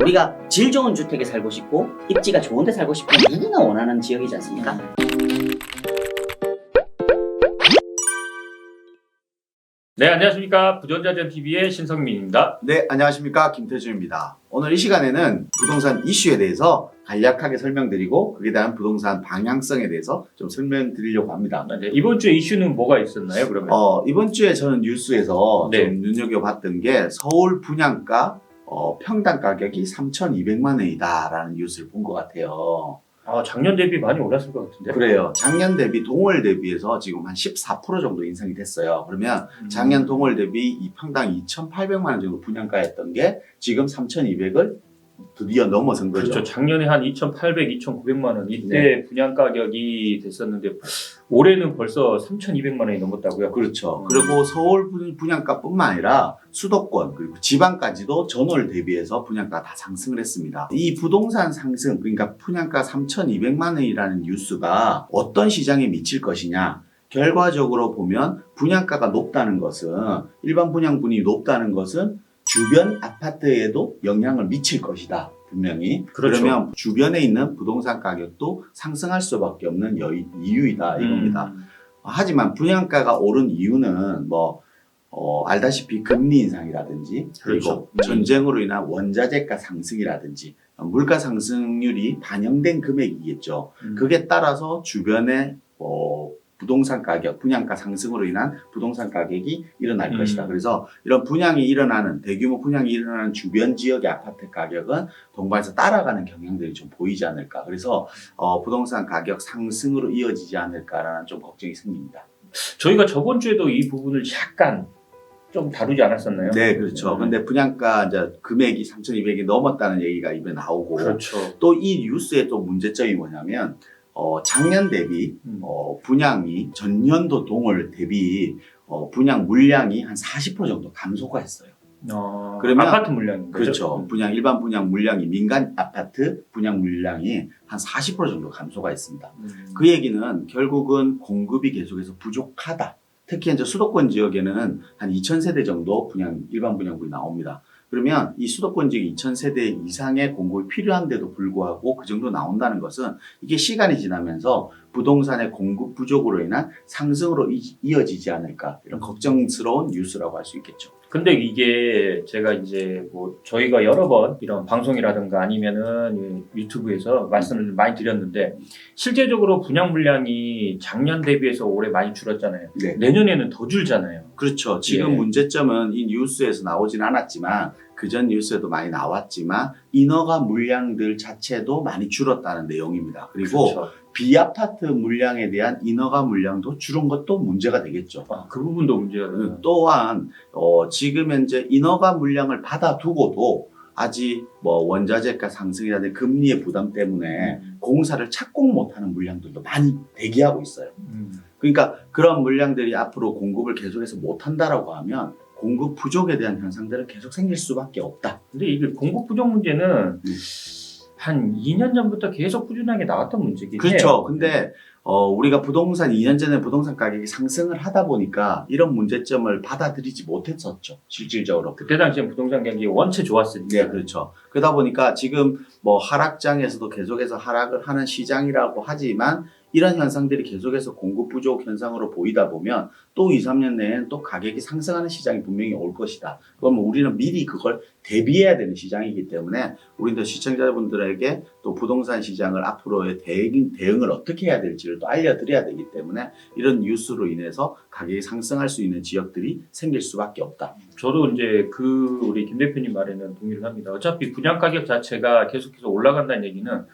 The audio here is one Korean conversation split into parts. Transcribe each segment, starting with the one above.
우리가 질 좋은 주택에 살고 싶고 입지가 좋은 데 살고 싶고 누구나 원하는 지역이지 않습니까? 네, 안녕하십니까. 부전자전 TV의 신성민입니다. 네, 안녕하십니까. 김태준입니다. 오늘 이 시간에는 부동산 이슈에 대해서 간략하게 설명드리고 그에 대한 부동산 방향성에 대해서 좀 설명드리려고 합니다. 네, 이번 주에 이슈는 뭐가 있었나요, 그러면? 어, 이번 주에 저는 뉴스에서 네. 좀 눈여겨봤던 게 서울 분양가 어, 평당 가격이 3,200만 원이다라는 뉴스를 본 것 같아요. 아, 작년 대비 많이 올랐을 것 같은데. 그래요. 작년 대비 동월 대비해서 지금 한 14% 정도 인상이 됐어요. 그러면 음. 작년 동월 대비 이 평당 2,800만 원 정도 분양가였던 게 지금 3,200을 드디어 넘어선 거죠. 그렇죠. 작년에 한 2,800, 2,900만 원 이때 분양 가격이 됐었는데 올해는 벌써 3,200만 원이 넘었다고요. 그렇죠. 음. 그리고 서울 분- 분양가뿐만 아니라 수도권 그리고 지방까지도 전월 대비해서 분양가 다 상승을 했습니다. 이 부동산 상승 그러니까 분양가 3,200만 원이라는 뉴스가 어떤 시장에 미칠 것이냐? 결과적으로 보면 분양가가 높다는 것은 일반 분양분이 높다는 것은 주변 아파트에도 영향을 미칠 것이다. 분명히 그렇죠. 그러면 주변에 있는 부동산 가격도 상승할 수밖에 없는 여유, 이유이다 이겁니다. 음. 하지만 분양가가 오른 이유는 뭐 어, 알다시피 금리 인상이라든지 그렇죠. 그리고 전쟁으로 인한 원자재가 상승이라든지 물가 상승률이 반영된 금액이겠죠. 음. 그게 따라서 주변에 어, 부동산 가격, 분양가 상승으로 인한 부동산 가격이 일어날 음. 것이다. 그래서 이런 분양이 일어나는 대규모 분양이 일어나는 주변 지역의 아파트 가격은 동반해서 따라가는 경향들이 좀 보이지 않을까. 그래서 어, 부동산 가격 상승으로 이어지지 않을까라는 좀 걱정이 생깁니다. 저희가 저번 주에도 이 부분을 약간 좀 다루지 않았었나요? 네, 그렇죠. 음. 근데 분양가 이제 금액이 3,200이 넘었다는 얘기가 입에 나오고 그렇죠. 또 이 뉴스의 또 문제점이 뭐냐면 어, 작년 대비 음. 어, 분양이 전년도 동월 대비 어, 분양 물량이 한 40% 정도 감소가 했어요. 어, 그러면- 아파트 물량인 거죠? 그렇죠. 분양 일반 분양 물량이 민간 아파트 분양 물량이 한 40% 정도 감소가 했습니다. 음. 그 얘기는 결국은 공급이 계속해서 부족하다. 특히 이제 수도권 지역에는 한 2,000세대 정도 분양 일반 분양분이 나옵니다. 그러면 이 수도권 지역 2,000세대 이상의 공급이 필요한데도 불구하고 그 정도 나온다는 것은 이게 시간이 지나면서 부동산의 공급 부족으로 인한 상승으로 이- 이어지지 않을까 이런 걱정스러운 뉴스라고 할 수 있겠죠. 근데 이게 제가 이제 뭐 저희가 여러 번 이런 방송이라든가 아니면은 유튜브에서 말씀을 많이 드렸는데 실제적으로 분양 물량이 작년 대비해서 올해 많이 줄었잖아요. 네. 내년에는 더 줄잖아요. 그렇죠. 지금 예. 문제점은 이 뉴스에서 나오진 않았지만 그전 뉴스에도 많이 나왔지만 인허가 물량들 자체도 많이 줄었다는 내용입니다. 그리고 그렇죠. 비아파트 물량에 대한 인허가 물량도 줄은 것도 문제가 되겠죠. 아, 그 부분도 문제가 돼요. 또한 어, 지금 현재 인허가 물량을 받아두고도 아직 뭐 원자재가 상승이라든지 금리의 부담 때문에 음. 공사를 착공 못하는 물량들도 많이 대기하고 있어요. 음. 그러니까 그런 물량들이 앞으로 공급을 계속해서 못한다라고 하면 공급 부족에 대한 현상들은 계속 생길 수밖에 없다. 근데 이게 공급 부족 문제는 음. 한 2년 전부터 계속 꾸준하게 나왔던 문제긴 해요. 그렇죠. 근데 어, 우리가 부동산 2년 전에 부동산 가격이 상승을 하다 보니까 이런 문제점을 받아들이지 못했었죠. 실질적으로. 그때 당시엔 부동산 가격이 원체 좋았으니까. 네, 그렇죠. 그러다 보니까 지금 뭐 하락장에서도 계속해서 하락을 하는 시장이라고 하지만 이런 현상들이 계속해서 공급 부족 현상으로 보이다 보면 또 2, 3년 내에는 또 가격이 상승하는 시장이 분명히 올 것이다. 그러면 우리는 미리 그걸 대비해야 되는 시장이기 때문에 우리도 시청자분들에게 또 부동산 시장을 앞으로의 대응, 대응을 어떻게 해야 될지를 또 알려드려야 되기 때문에 이런 뉴스로 인해서 가격이 상승할 수 있는 지역들이 생길 수밖에 없다. 저도 이제 그 우리 김 대표님 말에는 동의를 합니다. 어차피 분양 가격 자체가 계속해서 올라간다는 얘기는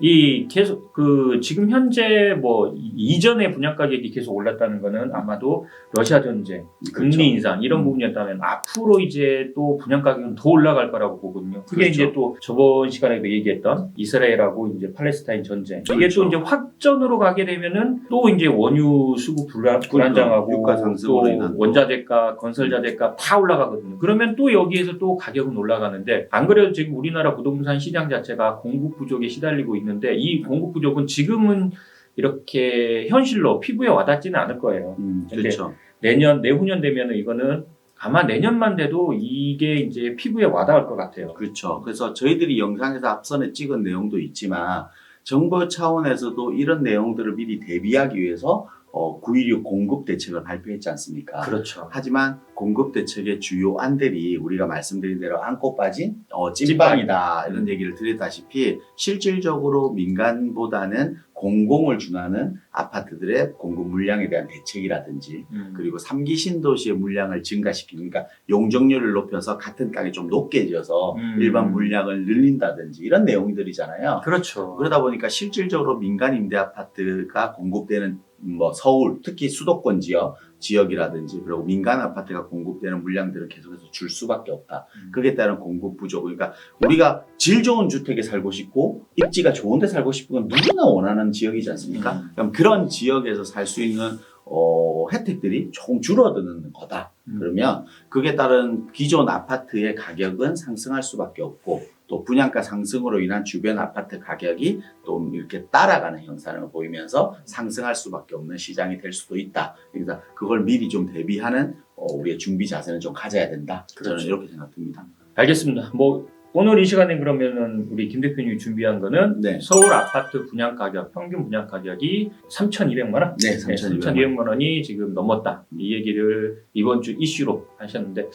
이 계속 그 지금 현재 뭐 이- 이전의 분양 가격이 계속 올랐다는 거는 아마도 러시아 전쟁, 금리 그렇죠. 인상 이런 음. 부분이었다면 앞으로 이제 또 분양 가격은 더 올라갈 거라고 보거든요. 그게 그렇죠. 이제 또 저번 시간에도 얘기했던 이스라엘하고 이제 팔레스타인 전쟁 이게 그렇죠. 또 이제 확전으로 가게 되면은 또 이제 원유 수급 불안, 불안정하고 유가 상승으로 또 원자재가, 건설자재가 다 올라가거든요. 그러면 또 여기에서 또 가격은 올라가는데 안 그래도 지금 우리나라 부동산 시장 자체가 공급 부족에 시달리고 있는 데 이 공급 부족은 지금은 이렇게 현실로 피부에 와닿지는 않을 거예요. 음, 그렇죠. 내년 내후년 되면은 이거는 아마 내년만 돼도 이게 이제 피부에 와닿을 것 같아요. 그렇죠. 그래서 저희들이 영상에서 앞선에 찍은 내용도 있지만 정부 차원에서도 이런 내용들을 미리 대비하기 위해서 어, 916 공급 대책을 발표했지 않습니까? 그렇죠. 하지만 공급 대책의 주요 안들이 우리가 말씀드린 대로 안고 빠진 어, 찐빵이다 이런 얘기를 드렸다시피 실질적으로 민간보다는 공공을 준하는 아파트들의 공급 물량에 대한 대책이라든지 음. 그리고 3기 신도시의 물량을 증가시키는 그러니까 용적률을 높여서 같은 땅에 좀 높게 지어서 음. 일반 물량을 늘린다든지 이런 내용들이잖아요. 그렇죠. 그러다 보니까 실질적으로 민간 임대 아파트가 공급되는 뭐 서울 특히 수도권 지역 지역이라든지 그리고 민간 아파트가 공급되는 물량들을 계속해서 줄 수밖에 없다. 음. 그에 따른 공급 부족. 그러니까 우리가 질 좋은 주택에 살고 싶고 입지가 좋은데 살고 싶은 건 누구나 원하는 지역이지 않습니까? 음. 그럼 그런 지역에서 살 수 있는 어, 혜택들이 조금 줄어드는 거다. 음. 그러면 그에 따른 기존 아파트의 가격은 상승할 수밖에 없고 또 분양가 상승으로 인한 주변 아파트 가격이 또 이렇게 따라가는 현상을 보이면서 상승할 수밖에 없는 시장이 될 수도 있다. 그래서 그걸 미리 좀 대비하는 어, 우리의 준비 자세는 좀 가져야 된다. 저는 그렇죠. 이렇게 생각합니다. 알겠습니다. 뭐 오늘 이 시간에 그러면은 우리 김 대표님이 준비한 거는 네. 서울 아파트 분양 가격 평균 분양 가격이 3,200만 원. 네, 네, 3,200만 3,200만 원이 지금 넘었다. 이 얘기를 이번 주 이슈로 하셨는데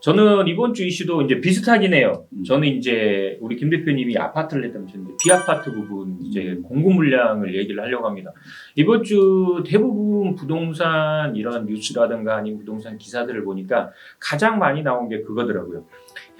저는 이번 주 이슈도 이제 비슷하긴 해요. 음. 저는 이제 우리 김 대표님이 아파트를 이제 비아파트 부분 이제 음. 공급 물량을 얘기를 하려고 합니다. 이번 주 대부분 부동산 이런 뉴스라든가 아니면 부동산 기사들을 보니까 가장 많이 나온 게 그거더라고요.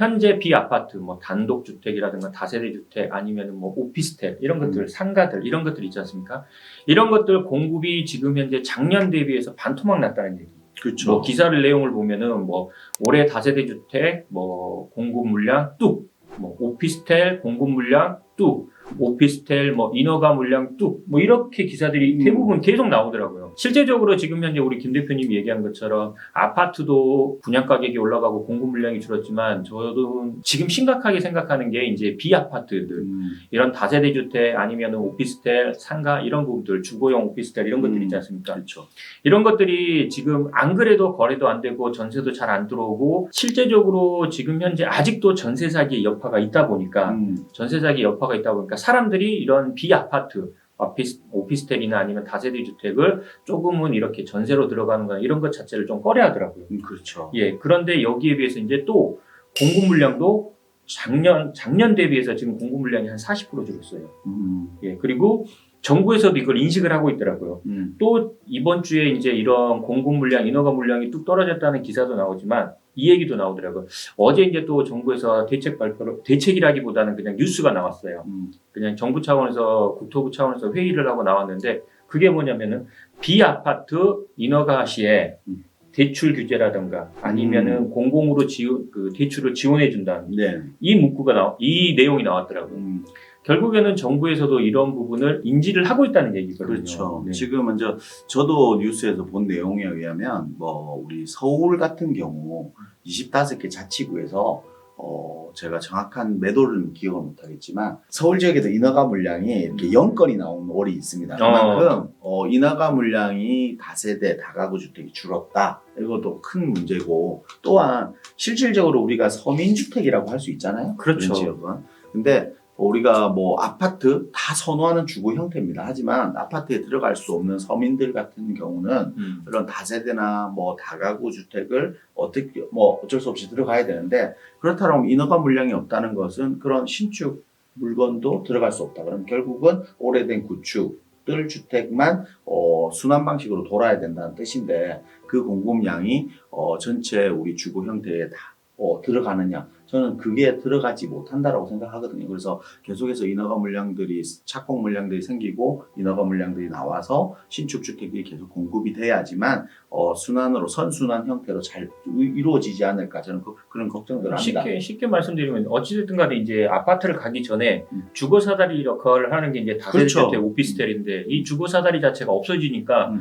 현재 비아파트 뭐 단독주택이라든가 다세대주택 아니면 뭐 오피스텔 이런 것들 상가들 이런 것들 있지 않습니까? 이런 것들 공급이 지금 현재 작년 대비해서 반토막 났다는 얘기. 그렇죠. 뭐 기사를 내용을 보면은 뭐 올해 다세대 주택 뭐 공급 물량 뚝, 뭐 오피스텔 공급 물량 뚝, 오피스텔 뭐 인허가 물량 뚝, 뭐 이렇게 기사들이 음. 대부분 계속 나오더라고요. 실제적으로 지금 현재 우리 김 대표님이 얘기한 것처럼 아파트도 분양 가격이 올라가고 공급 물량이 줄었지만 저도 지금 심각하게 생각하는 게 이제 비아파트들 음, 이런 다세대 주택 아니면 오피스텔 상가 이런 부분들 주거용 오피스텔 이런 것들 음. 있지 않습니까? 그렇죠. 이런 것들이 지금 안 그래도 거래도 안 되고 전세도 잘 안 들어오고 실제적으로 지금 현재 아직도 전세 사기 여파가 있다 보니까 음, 전세 사기 여파가 있다 보니까 사람들이 이런 비아파트 오피스, 오피스텔이나 아니면 다세대 주택을 조금은 이렇게 전세로 들어가는 거나 이런 것 자체를 좀 꺼려 하더라고요. 음, 그렇죠. 예. 그런데 여기에 비해서 이제 또 공급 물량도 작년 작년 대비해서 지금 공급 물량이 한 40% 줄었어요. 음, 예. 그리고 정부에서도 이걸 인식을 하고 있더라고요. 음, 또 이번 주에 이제 이런 공급 물량, 인허가 물량이 뚝 떨어졌다는 기사도 나오지만 이 얘기도 나오더라고요. 어제 이제 또 정부에서 대책 발표로 대책이라기보다는 그냥 뉴스가 나왔어요. 음, 그냥 정부 차원에서 국토부 차원에서 회의를 하고 나왔는데 그게 뭐냐면은 비아파트 인허가 시에 음. 대출 규제라든가 아니면은 공공으로 지원 그 대출을 지원해 준다는 네. 이 문구가 나 이 내용이 나왔더라고요. 음, 결국에는 정부에서도 이런 부분을 인지를 하고 있다는 얘기거든요. 그렇죠. 네. 지금 먼저 저도 뉴스에서 본 내용에 의하면 뭐 우리 서울 같은 경우 25개 자치구에서 어 제가 정확한 매도를 기억을 못하겠지만 서울 지역에도 인허가 물량이 이렇게 0건이 나온 월이 있습니다. 그만큼 어, 인허가 물량이 다세대 다가구 주택이 줄었다. 이것도 큰 문제고 또한 실질적으로 우리가 서민 주택이라고 할 수 있잖아요. 그렇죠. 그런 지역은. 근데 우리가 뭐 아파트 다 선호하는 주거 형태입니다. 하지만 아파트에 들어갈 수 없는 서민들 같은 경우는 음. 그런 다세대나 뭐 다가구 주택을 어떻게 뭐 어쩔 수 없이 들어가야 되는데 그렇다면 인허가 물량이 없다는 것은 그런 신축 물건도 들어갈 수 없다. 그럼 결국은 오래된 구축 들 주택만 어, 순환 방식으로 돌아야 된다는 뜻인데 그 공급량이 어, 전체 우리 주거 형태에 다 어, 들어가느냐? 저는 그게 들어가지 못한다라고 생각하거든요. 그래서 계속해서 인허가 물량들이 착공 물량들이 생기고 인허가 물량들이 나와서 신축 주택이 계속 공급이 돼야지만 어, 순환으로 선순환 형태로 잘 이- 이루어지지 않을까 저는 그, 런 걱정들을 합니다. 쉽게 쉽게 말씀드리면 어찌됐든 간에 이제 아파트를 가기 전에 음. 주거 사다리 역할을 하는 게 이제 다세대 그렇죠. 오피스텔인데 이 주거 사다리 자체가 없어지니까 음.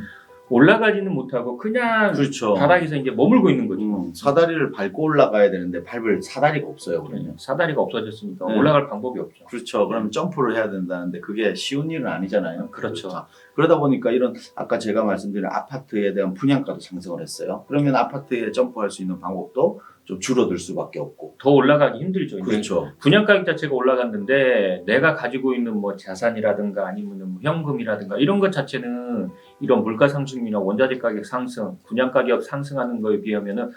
올라가지는 못하고 그냥 그렇죠. 바닥에서 이제 머물고 있는 거죠. 음, 음, 사다리를 밟고 올라가야 되는데 밟을 사다리가 없어요. 그러면. 사다리가 없어졌으니까 네. 올라갈 방법이 없죠. 그렇죠. 그러면 점프를 해야 된다는데 그게 쉬운 일은 아니잖아요. 그렇죠. 자, 그러다 보니까 이런 아까 제가 말씀드린 아파트에 대한 분양가도 상승을 했어요. 그러면 아파트에 점프할 수 있는 방법도 좀 줄어들 수밖에 없고. 더 올라가기 힘들죠. 그렇죠. 분양 가격 자체가 올라갔는데 내가 가지고 있는 뭐 자산이라든가 아니면 뭐 현금이라든가 이런 것 자체는 이런 물가 상승이나 원자재 가격 상승, 분양 가격 상승하는 거에 비하면은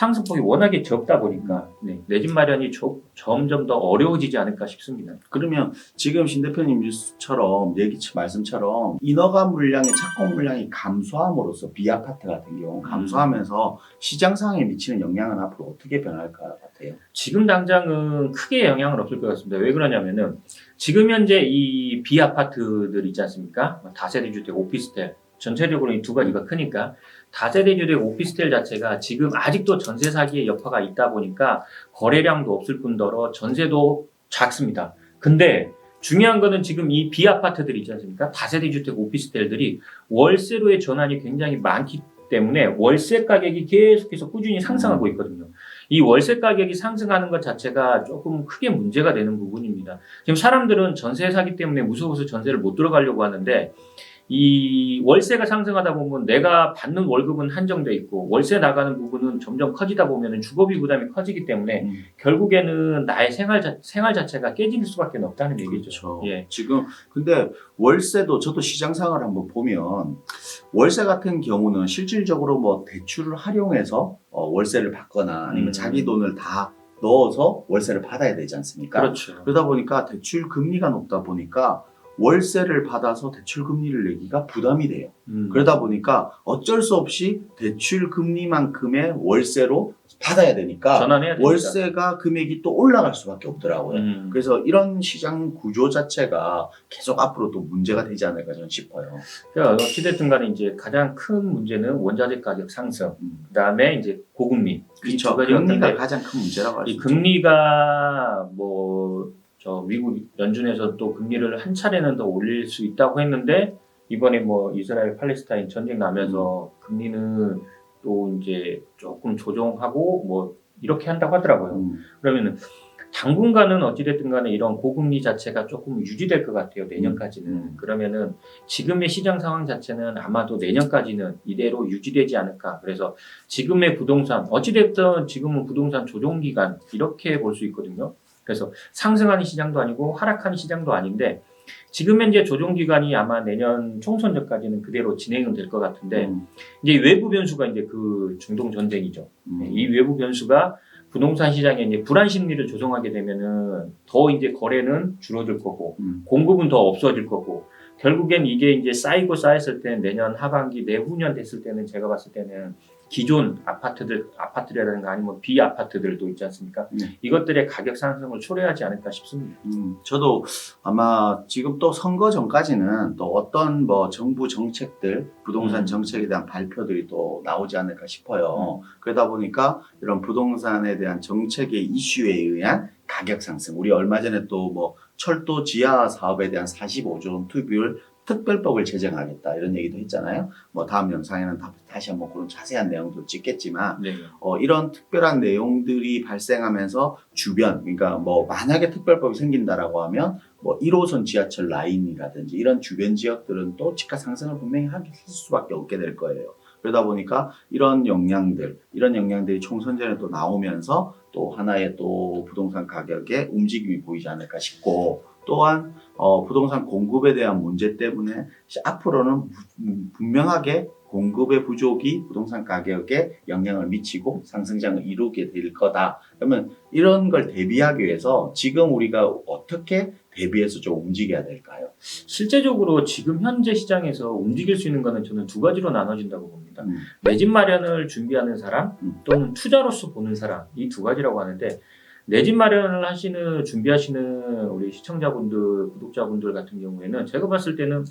상승폭이 워낙에 적다 보니까 네, 내집 마련이 조- 점점 더 어려워지지 않을까 싶습니다. 그러면 지금 신 대표님 뉴스처럼 얘기 말씀처럼 인허가 물량의 착공 물량이 감소함으로써 비아파트 같은 경우 감소하면서 시장 상황에 미치는 영향은 앞으로 어떻게 변할 것 같아요? 지금 당장은 크게 영향은 없을 것 같습니다. 왜 그러냐면은 지금 현재 이 비아파트들 있지 않습니까? 뭐 다세대 주택, 오피스텔 전체적으로 이 두 가지가 크니까 다세대 주택, 오피스텔 자체가 지금 아직도 전세 사기의 여파가 있다 보니까 거래량도 없을 뿐더러 전세도 작습니다. 근데 중요한 거는 지금 이 비아파트들 있지 않습니까? 다세대 주택, 오피스텔들이 월세로의 전환이 굉장히 많기 때문에 월세 가격이 계속해서 꾸준히 상승하고 있거든요. 이 월세 가격이 상승하는 것 자체가 조금 크게 문제가 되는 부분입니다. 지금 사람들은 전세 사기 때문에 무서워서 전세를 못 들어가려고 하는데 이 월세가 상승하다 보면 내가 받는 월급은 한정돼 있고 월세 나가는 부분은 점점 커지다 보면 주거비 부담이 커지기 때문에 음. 결국에는 나의 생활 자, 생활 자체가 깨질 수밖에 없다는 얘기죠. 그렇죠. 예. 지금 근데 월세도 저도 시장 상황을 한번 보면 월세 같은 경우는 실질적으로 뭐 대출을 활용해서 어, 월세를 받거나 아니면 음. 자기 돈을 다 넣어서 월세를 받아야 되지 않습니까? 그렇죠. 그러다 보니까 대출 금리가 높다 보니까 월세를 받아서 대출 금리를 내기가 부담이 돼요. 음. 그러다 보니까 어쩔 수 없이 대출 금리만큼의 월세로 받아야 되니까 전환해야. 월세가 금액이 또 올라갈 수밖에 없더라고요. 음. 그래서 이런 시장 구조 자체가 계속 앞으로 또 문제가 되지 않을까 저는 싶어요. 어찌됐든 간에 이제 가장 큰 문제는 원자재 가격 상승, 음. 그다음에 이제 고금리. 이 그렇죠. 금리가 가장 큰 문제라고 할수이 있죠. 금리가 뭐 저 미국 연준에서 또 금리를 한 차례는 더 올릴 수 있다고 했는데 이번에 뭐 이스라엘 팔레스타인 전쟁 나면서 금리는 또 이제 조금 조정하고 뭐 이렇게 한다고 하더라고요. 음. 그러면은 당분간은 어찌됐든 간에 이런 고금리 자체가 조금 유지될 것 같아요. 내년까지는. 음. 그러면은 지금의 시장 상황 자체는 아마도 내년까지는 이대로 유지되지 않을까. 그래서 지금의 부동산, 어찌됐든 지금은 부동산 조정 기간 이렇게 볼 수 있거든요. 그래서 상승하는 시장도 아니고 하락하는 시장도 아닌데 지금 현재 조정 기간이 아마 내년 총선 전까지는 그대로 진행은 될 것 같은데 음. 이제 외부 변수가 이제 그 중동 전쟁이죠. 음. 네, 이 외부 변수가 부동산 시장에 이제 불안 심리를 조성하게 되면은 더 이제 거래는 줄어들 거고 음. 공급은 더 없어질 거고 결국엔 이게 이제 쌓이고 쌓였을 때 내년 하반기 내후년 됐을 때는 제가 봤을 때는 기존 아파트들 아파트라든가 아니면 비 아파트들도 있지 않습니까? 네. 이것들의 가격 상승을 초래하지 않을까 싶습니다. 음, 저도 아마 지금 또 선거 전까지는 또 어떤 뭐 정부 정책들, 부동산 음. 정책에 대한 발표들이 또 나오지 않을까 싶어요. 그러다 보니까 이런 부동산에 대한 정책의 이슈에 의한 가격 상승. 우리 얼마 전에 또 뭐 철도 지하 사업에 대한 45조 원 투입을 특별법을 제정하겠다 이런 얘기도 했잖아요. 뭐 다음 영상에는 다, 다시 한번 그런 자세한 내용도 찍겠지만 네. 어, 이런 특별한 내용들이 발생하면서 주변, 그러니까 뭐 만약에 특별법이 생긴다라고 하면 뭐 1호선 지하철 라인이라든지 이런 주변 지역들은 또 집가 상승을 분명히 할 수밖에 없게 될 거예요. 그러다 보니까 이런 영향들, 이런 영향들이 총선 전에 또 나오면서 또 하나의 또 부동산 가격에 움직임이 보이지 않을까 싶고 또한 어, 부동산 공급에 대한 문제 때문에 시- 앞으로는 무- 분명하게 공급의 부족이 부동산 가격에 영향을 미치고 상승장을 이루게 될 거다. 그러면 이런 걸 대비하기 위해서 지금 우리가 어떻게 대비해서 좀 움직여야 될까요? 실제적으로 지금 현재 시장에서 움직일 수 있는 거는 저는 두 가지로 나눠진다고 봅니다. 음, 내 집 마련을 준비하는 사람 음. 또는 투자로서 보는 사람 이 두 가지라고 하는데 내 집 마련을 하시는 준비하시는 우리 시청자분들 구독자분들 같은 경우에는 제가 봤을 때는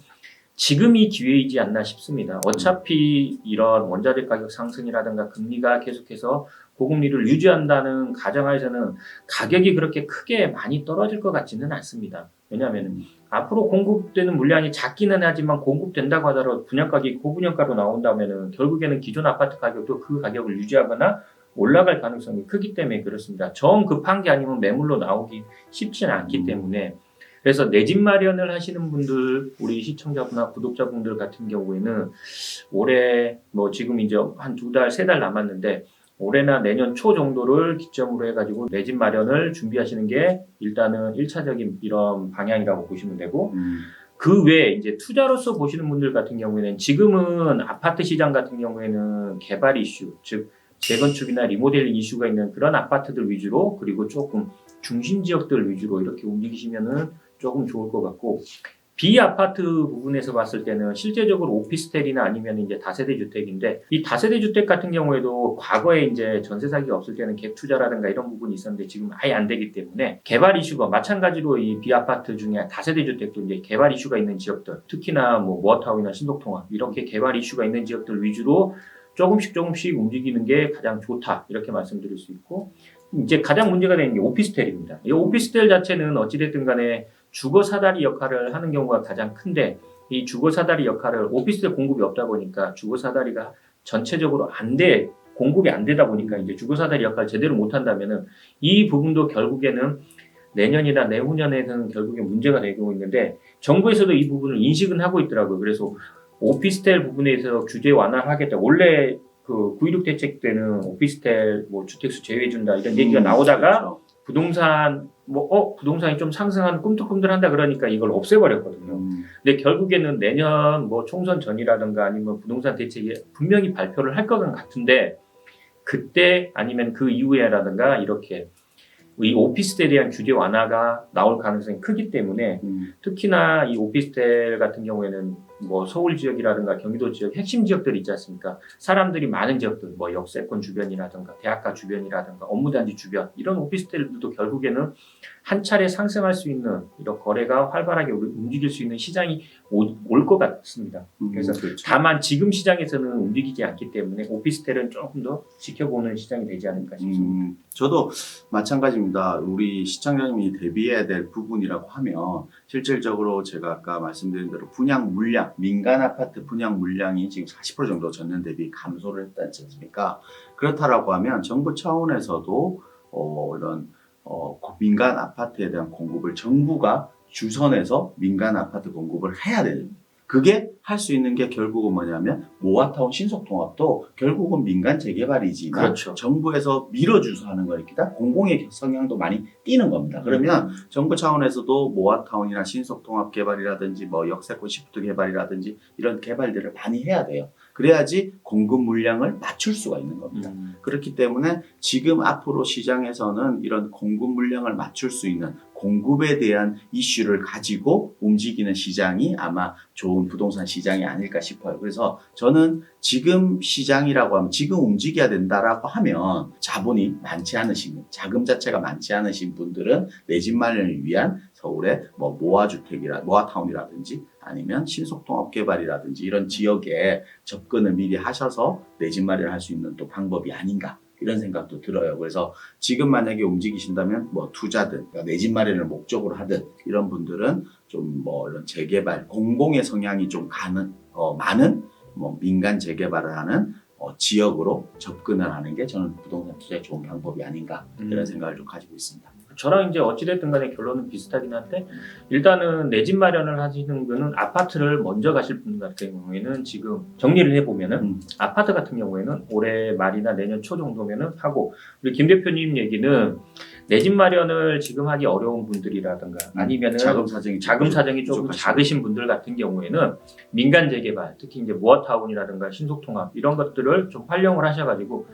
지금이 기회이지 않나 싶습니다. 어차피 이런 원자재 가격 상승이라든가 금리가 계속해서 고금리를 유지한다는 가정하에서는 가격이 그렇게 크게 많이 떨어질 것 같지는 않습니다. 왜냐하면 앞으로 공급되는 물량이 작기는 하지만 공급된다고 하더라도 분양 가격이 고분양가로 나온다면은 결국에는 기존 아파트 가격도 그 가격을 유지하거나 올라갈 가능성이 크기 때문에 그렇습니다. 정 급한 게 아니면 매물로 나오기 쉽지는 않기 음. 때문에 그래서 내 집 마련을 하시는 분들 우리 시청자분이나 구독자분들 같은 경우에는 올해 뭐 지금 이제 한 두 달 세 달 남았는데 올해나 내년 초 정도를 기점으로 해가지고 내 집 마련을 준비하시는 게 일단은 1차적인 이런 방향이라고 보시면 되고 음. 그 외에 이제 투자로서 보시는 분들 같은 경우에는 지금은 아파트 시장 같은 경우에는 개발 이슈, 즉 재건축이나 리모델링 이슈가 있는 그런 아파트들 위주로 그리고 조금 중심 지역들 위주로 이렇게 움직이시면은 조금 좋을 것 같고 비아파트 부분에서 봤을 때는 실제적으로 오피스텔이나 아니면 이제 다세대 주택인데 이 다세대 주택 같은 경우에도 과거에 이제 전세 사기가 없을 때는 갭 투자라든가 이런 부분이 있었는데 지금 아예 안 되기 때문에 개발 이슈가 마찬가지로 이 비아파트 중에 다세대 주택도 이제 개발 이슈가 있는 지역들 특히나 뭐 모아타운이나 신속통합 이렇게 개발 이슈가 있는 지역들 위주로 조금씩 조금씩 움직이는 게 가장 좋다 이렇게 말씀드릴 수 있고 이제 가장 문제가 되는 게 오피스텔입니다. 이 오피스텔 자체는 어찌됐든 간에 주거 사다리 역할을 하는 경우가 가장 큰데 이 주거 사다리 역할을 오피스텔 공급이 없다 보니까 주거 사다리가 전체적으로 안 돼 공급이 안 되다 보니까 이제 주거 사다리 역할을 제대로 못 한다면은 이 부분도 결국에는 내년이나 내후년에는 결국에 문제가 되고 있는데 정부에서도 이 부분을 인식은 하고 있더라고요. 그래서 오피스텔 부분에서 규제 완화를 하겠다. 원래 그 9.16 대책 때는 오피스텔 뭐 주택수 제외해 준다 이런 얘기가 음, 나오다가 그렇죠. 부동산 뭐 어 부동산이 좀 상승한 꿈틀꿈틀한다 그러니까 이걸 없애버렸거든요. 음. 근데 결국에는 내년 뭐 총선 전이라든가 아니면 부동산 대책에 분명히 발표를 할것 같은데 그때 아니면 그 이후에라든가 이렇게 이 오피스텔에 대한 규제 완화가 나올 가능성이 크기 때문에 음. 특히나 이 오피스텔 같은 경우에는 뭐 서울 지역이라든가 경기도 지역 핵심 지역들이 있지 않습니까? 사람들이 많은 지역들, 뭐 역세권 주변이라든가 대학가 주변이라든가 업무단지 주변 이런 오피스텔들도 결국에는 한 차례 상승할 수 있는 이런 거래가 활발하게 움직일 수 있는 시장이 올 것 같습니다. 그래서 그렇죠. 다만 지금 시장에서는 움직이지 않기 때문에 오피스텔은 조금 더 지켜보는 시장이 되지 않을까 싶습니다. 음, 저도 마찬가지입니다. 우리 시청자님이 대비해야 될 부분이라고 하면 실질적으로 제가 아까 말씀드린 대로 분양 물량, 민간 아파트 분양 물량이 지금 40% 정도 전년 대비 감소를 했다지 않습니까? 그렇다라고 하면 정부 차원에서도 어, 이런 어, 민간 아파트에 대한 공급을 정부가 주선해서 민간 아파트 공급을 해야 돼요. 그게 할 수 있는 게 결국은 뭐냐면 모아타운 신속통합도 결국은 민간 재개발이지만 그렇죠. 정부에서 밀어주서 하는 거니까 공공의 성향도 많이 띄는 겁니다. 그러면 정부 차원에서도 모아타운이나 신속통합 개발이라든지 뭐 역세권 시프트 개발이라든지 이런 개발들을 많이 해야 돼요. 그래야지 공급 물량을 맞출 수가 있는 겁니다. 음. 그렇기 때문에 지금 앞으로 시장에서는 이런 공급 물량을 맞출 수 있는 공급에 대한 이슈를 가지고 움직이는 시장이 아마 좋은 부동산 시장이 아닐까 싶어요. 그래서 저는 지금 시장이라고 하면 지금 움직여야 된다라고 하면 자본이 많지 않으신 자금 자체가 많지 않으신 분들은 내 집 마련을 위한 서울의 뭐 모아주택이라 모아타운이라든지 아니면 신속통합 개발이라든지 이런 지역에 접근을 미리 하셔서 내 집 마련을 할수 있는 또 방법이 아닌가 이런 생각도 들어요. 그래서 지금 만약에 움직이신다면 뭐 투자든 그러니까 내집 마련을 목적으로 하든 이런 분들은 좀 뭐 이런 재개발 공공의 성향이 좀 가는 어, 많은 뭐 민간 재개발을 하는 어, 지역으로 접근을 하는 게 저는 부동산 투자에 좋은 방법이 아닌가 이런 음. 생각을 좀 가지고 있습니다. 저랑 이제 어찌됐든 간에 결론은 비슷하긴 한데 일단은 내 집 마련을 하시는 분은 아파트를 먼저 가실 분 같은 경우에는 지금 정리를 해보면은 음. 아파트 같은 경우에는 올해 말이나 내년 초 정도면은 하고 우리 김 대표님 얘기는 내 집 마련을 지금 하기 어려운 분들이라든가 아니면은 자금 사정이 자금 사정이 조금 부족하시고. 작으신 분들 같은 경우에는 민간 재개발, 특히 이제 모아타운이라든가 신속통합 이런 것들을 좀 활용을 하셔가지고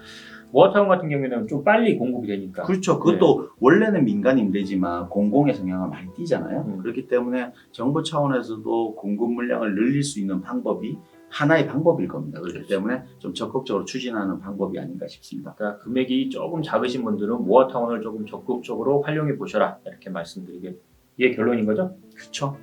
모아타운 같은 경우에는 좀 빨리 공급이 되니까 그렇죠. 그것도 원래는 민간 임대지만 공공의 성향을 많이 띠잖아요. 음. 그렇기 때문에 정부 차원에서도 공급 물량을 늘릴 수 있는 방법이 하나의 방법일 겁니다. 그렇기 그렇죠. 때문에 좀 적극적으로 추진하는 방법이 아닌가 싶습니다. 그러니까 금액이 조금 작으신 분들은 모아타운을 조금 적극적으로 활용해 보셔라 이렇게 말씀드리게 이게 결론인 거죠? 그렇죠.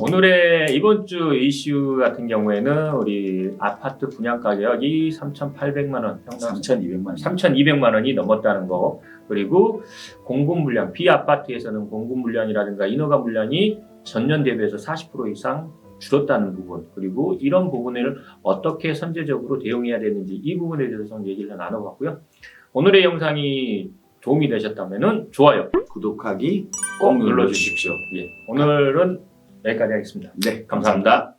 오늘의 이번 주 이슈 같은 경우에는 우리 아파트 분양 가격이 3,800만 원 평당 3,200만 원. 3,200만 원이 넘었다는 거 그리고 공급 물량 비아파트에서는 공급 물량이라든가 인허가 물량이 전년 대비해서 40% 이상 줄었다는 부분 그리고 이런 부분을 어떻게 선제적으로 대응해야 되는지 이 부분에 대해서 얘기를 나눠봤고요. 오늘의 영상이 도움이 되셨다면 좋아요, 구독하기 꼭 눌러주십시오. 예. 오늘은 여기까지 하겠습니다. 네, 감사합니다. 감사합니다.